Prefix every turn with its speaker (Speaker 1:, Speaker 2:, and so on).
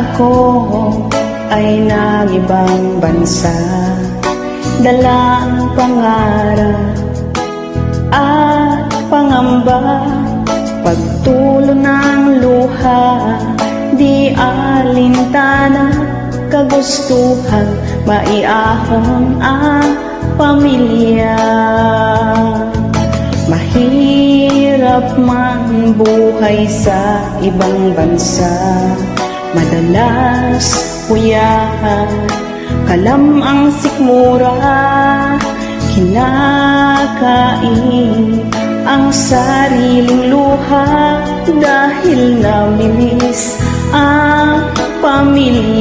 Speaker 1: ako ay nagibang bansa. Dala ang pangarap at pangamba Pagtulo ng luha. Di alintana kagustuhan Maiahon ang pamilya. Mahirap man buhay sa ibang bansa Madalas kuyahan Kalam ang sikmura. Kinakain ang sariling luha Dahil namimiss ang pamilya